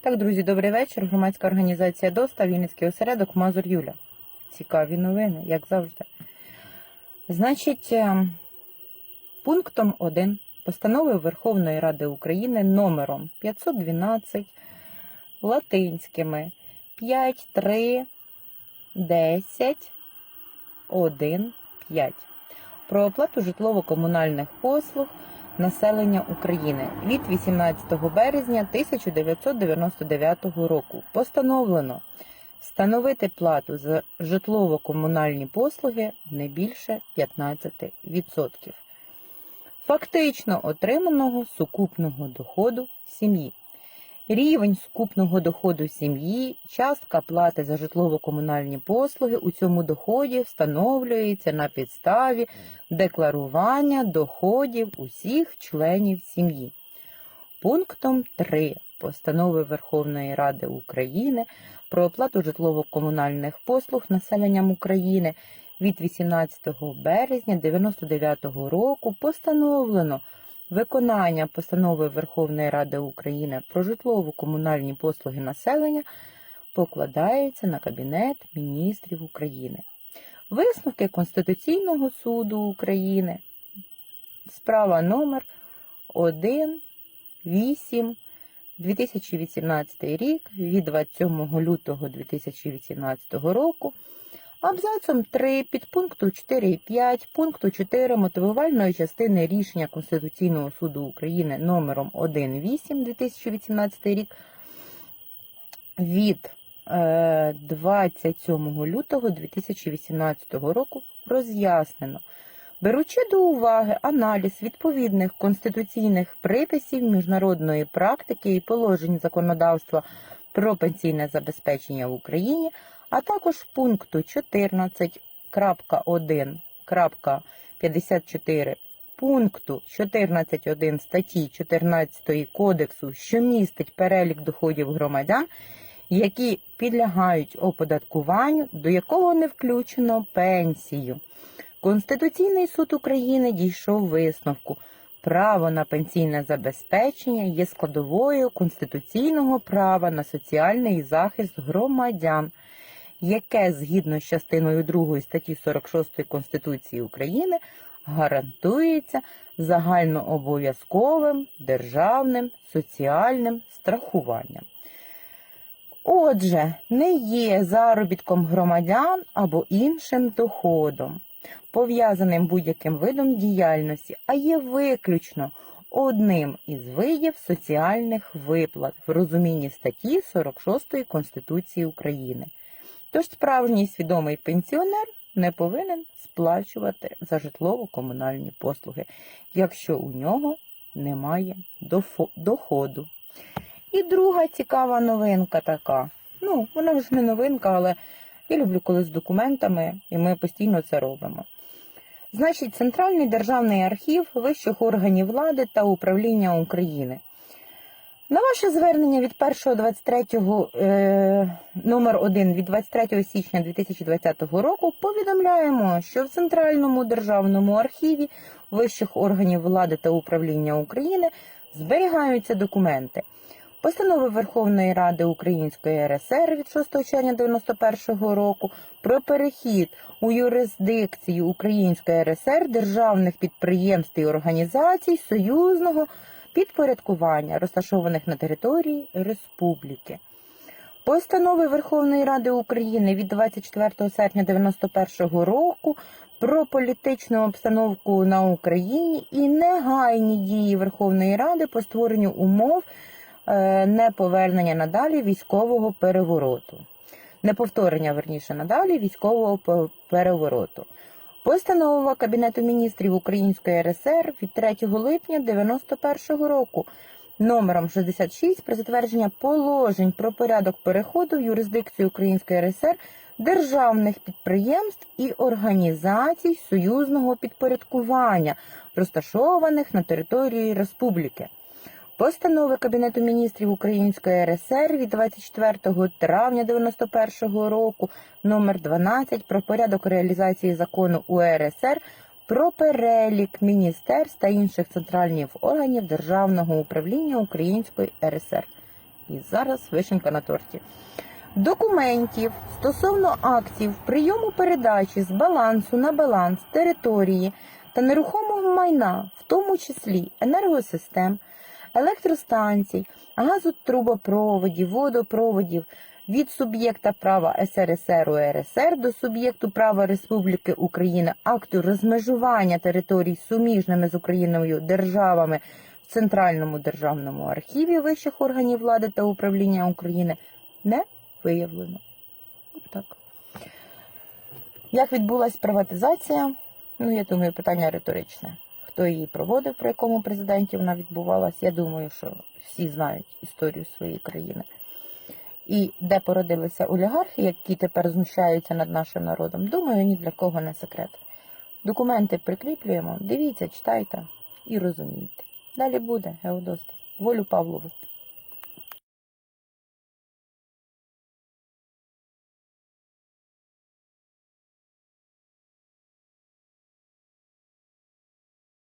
Так, друзі, добрий вечір. Громадська організація ДОСТА, Вінницький осередок, Мазур Юля. Цікаві новини, як завжди. Значить, е, пунктом 1 постанови Верховної Ради України номером 512 латинськими 5, 3, 10, 1, 5 про оплату житлово-комунальних послуг населення України від 18 березня 1999 року постановлено встановити плату за житлово-комунальні послуги не більше 15% фактично отриманого сукупного доходу сім'ї. Рівень сукупного доходу сім'ї, частка плати за житлово-комунальні послуги у цьому доході встановлюється на підставі декларування доходів усіх членів сім'ї. Пунктом 3 Постанови Верховної Ради України про оплату житлово-комунальних послуг населенням України від 18 березня 1999 року постановлено виконання постанови Верховної Ради України про житлово-комунальні послуги населення покладається на Кабінет міністрів України. Висновки Конституційного суду України. Справа номер 1, 8, 2018 рік від 27 лютого 2018 року. Абзацом 3 підпункту 4 і 5 пункту 4 мотивувальної частини рішення Конституційного суду України номером 1.8 2018 рік від е, 27 лютого 2018 року роз'яснено, беручи до уваги аналіз відповідних конституційних приписів міжнародної практики і положень законодавства про пенсійне забезпечення в Україні, а також пункту 14.1.54 пункту 14.1 статті 14 Кодексу, що містить перелік доходів громадян, які підлягають оподаткуванню, до якого не включено пенсію. Конституційний суд України дійшов висновку. Право на пенсійне забезпечення є складовою конституційного права на соціальний захист громадян, яке згідно з частиною 2 статті 46 Конституції України гарантується загальнообов'язковим державним соціальним страхуванням. Отже, не є заробітком громадян або іншим доходом, пов'язаним будь-яким видом діяльності, а є виключно одним із видів соціальних виплат в розумінні статті 46 Конституції України. Тож справжній свідомий пенсіонер не повинен сплачувати за житлово-комунальні послуги, якщо у нього немає доходу. І друга цікава новинка така. Ну, вона ж не новинка, але я люблю коли з документами, і ми постійно це робимо. Значить, Центральний державний архів вищих органів влади та управління України. На ваше звернення від 1.23 е, номер 1 від 23 січня 2020 року повідомляємо, що в Центральному державному архіві вищих органів влади та управління України зберігаються документи. Постанови Верховної Ради Української РСР від 6 червня 1991 року про перехід у юрисдикцію Української РСР державних підприємств і організацій союзного підпорядкування, розташованих на території республіки. Постанови Верховної Ради України від 24 серпня 1991 року про політичну обстановку на Україні і негайні дії Верховної Ради по створенню умов е, неповернення надалі військового перевороту. Неповторення, верніше, надалі військового перевороту. Постанова Кабінету міністрів Української РСР від 3 липня 1991 року номером 66 про затвердження положень про порядок переходу в юрисдикцію Української РСР державних підприємств і організацій союзного підпорядкування, розташованих на території республіки. Постанови Кабінету міністрів Української РСР від 24 травня 1991 року номер 12 про порядок реалізації закону УРСР про перелік міністерств та інших центральних органів Державного управління Української РСР. І зараз вишенька на торті. Документів стосовно актів прийому передачі з балансу на баланс території та нерухомого майна, в тому числі енергосистем, електростанцій, газотрубопроводів, водопроводів від суб'єкта права СРСР УРСР до суб'єкту права Республіки Україна акту розмежування територій суміжними з Україною державами в Центральному державному архіві вищих органів влади та управління України не виявлено. Так. Як відбулась приватизація? Ну, я думаю, питання риторичне. Хто її проводив, при якому президенті вона відбувалась? Я думаю, що всі знають історію своєї країни. І де породилися олігархи, які тепер знущаються над нашим народом, думаю, ні для кого не секрет. Документи прикріплюємо, дивіться, читайте і розумійте. Далі буде, Геодоста. Волю Павлову.